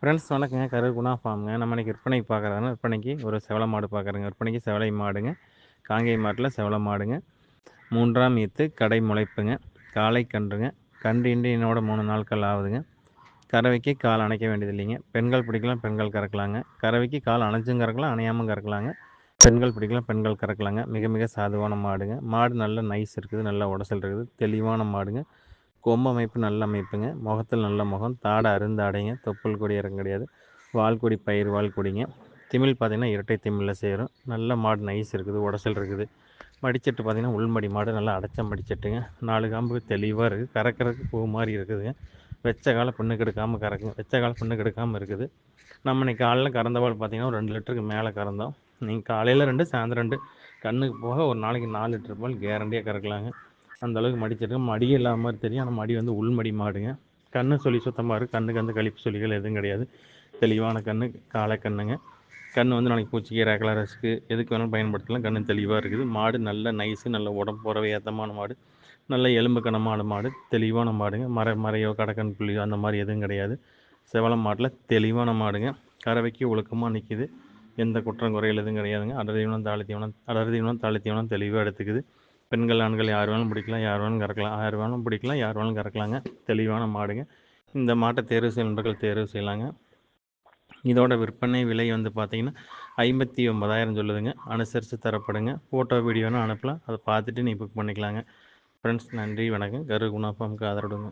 Friends வணக்கங்க. கரு குணா ஃபார்முங்க. நம்ம இன்றைக்கி விற்பனைக்கு பார்க்குறாங்க விற்பனைக்கு ஒரு செவலை மாடு பார்க்குறேங்க. விற்பனைக்கு செவலை மாடுங்க. காங்கேய மாட்டில் செவலை மாடுங்க. மூன்றாம் ஈத்து கடை முளைப்புங்க. காலை கன்றுங்க. கன்று இண்டியனோட மூணு நாட்கள் ஆகுதுங்க. கறவைக்கு கால் அணைக்க வேண்டியது இல்லைங்க பெண்கள் பிடிக்கலாம் பெண்கள் கறக்கலாங்க. கறவைக்கு கால் அணைஞ்சும் கறக்கலாம் அணையாமல் கறக்கலாங்க. பெண்கள் பிடிக்கலாம் பெண்கள் கறக்கலாங்க. மிக மிக சாதுவான மாடுங்க. மாடு நல்ல நைஸ் இருக்குது நல்ல உடசல் இருக்குது தெளிவான மாடுங்க. கொம்பு அமைப்பு நல்ல அமைப்புங்க. முகத்தில் நல்ல முகம். தாடை அருந்தாடைங்க தொப்புள் கொடி இறங்க கிடையாது வால்கொடி பயிர் வால்கொடிங்க திமிழ் பார்த்திங்கன்னா இரட்டை திமிழில் சேரும். நல்ல மாடு நைஸ் இருக்குது. உடசல் இருக்குது. மடிச்சட்டு பார்த்திங்கன்னா உள்மடி மாடு நல்லா அடைச்ச மடிச்சட்டுங்க. நாலு காம்பு தெளிவாக இருக்குது. கறக்கிறதுக்கு பூ மாதிரி இருக்குதுங்க. வெச்ச கால புண்ணு கெடுக்காமல் கறக்குங்க. வெச்ச கால புண்ணுக்கு கெடுக்காமல் இருக்குது. நம்ம இன்னைக்கு காலையில் கறந்த பால் பார்த்திங்கன்னா ஒரு ரெண்டு லிட்டருக்கு மேலே கறந்தோம். நீங்கள் காலையில் ரெண்டு சாயந்தரம் ரெண்டு. கண்ணுக்கு போக ஒரு நாளைக்கு நாலு லிட்டர் பால் கேரண்டியாக கறக்கலாங்க. அந்த அளவுக்கு மடிச்சிருக்கு மடி இல்லாத மாதிரி தெரியும். ஆனால் மடி வந்து உள்மடி மாடுங்க. கண்ணு சொல்லி சுத்தமாக இருக்குது கண்ணுக்கு வந்து கழிப்பு சொல்லிகள் எதுவும் கிடையாது. தெளிவான கண்ணு காலை கண்ணுங்க. கண் வந்து நாளைக்கு பூச்சிக்கு ரேக்கலரஸ்க்கு எதுக்கு வேணாலும் பயன்படுத்தலாம். கண் தெளிவாக இருக்குது. மாடு நல்ல நைஸு நல்ல உடம்பு போகிறவை மாடு. நல்ல எலும்பு கனமான மாடு தெளிவான மாடுங்க. மர மறையோ கடக்கன் புள்ளியோ அந்த மாதிரி எதுவும் கிடையாது. செவலம் மாட்டில் தெளிவான மாடுங்க. கறவைக்கு ஒழுக்கமாக நிற்கிது எந்த குற்றம் குறையில் எதுவும் கிடையாதுங்க. அடர் தீவனம் தாழி தீவனம் அடர் தீவனம் தாழி தீவனம் தெளிவாக எடுத்துக்குது. பெண்கள் ஆண்கள் யார் வேணாலும் பிடிக்கலாம் யார் வேணாலும் கறக்கலாம். யார் வேணாலும் பிடிக்கலாம் யார் வேணாலும் கறக்கலாங்க. தெளிவான மாடுங்க. இந்த மாட்டை தேர்வு செய்யும் நண்பர்கள் தேர்வு செய்யலாங்க. இதோட விற்பனை விலை வந்து பார்த்தீங்கன்னா ஐம்பத்தி ஒன்பதாயிரம் சொல்லுதுங்க. அனுசரித்து தரப்படுங்க. ஃபோட்டோ வீடியோன்னு அனுப்பலாம். அதை பார்த்துட்டு நீ புக் பண்ணிக்கலாங்க. ஃப்ரெண்ட்ஸ் நன்றி வணக்கம். கரு குணாஃபார்முக்கு ஆதரவுடுங்க.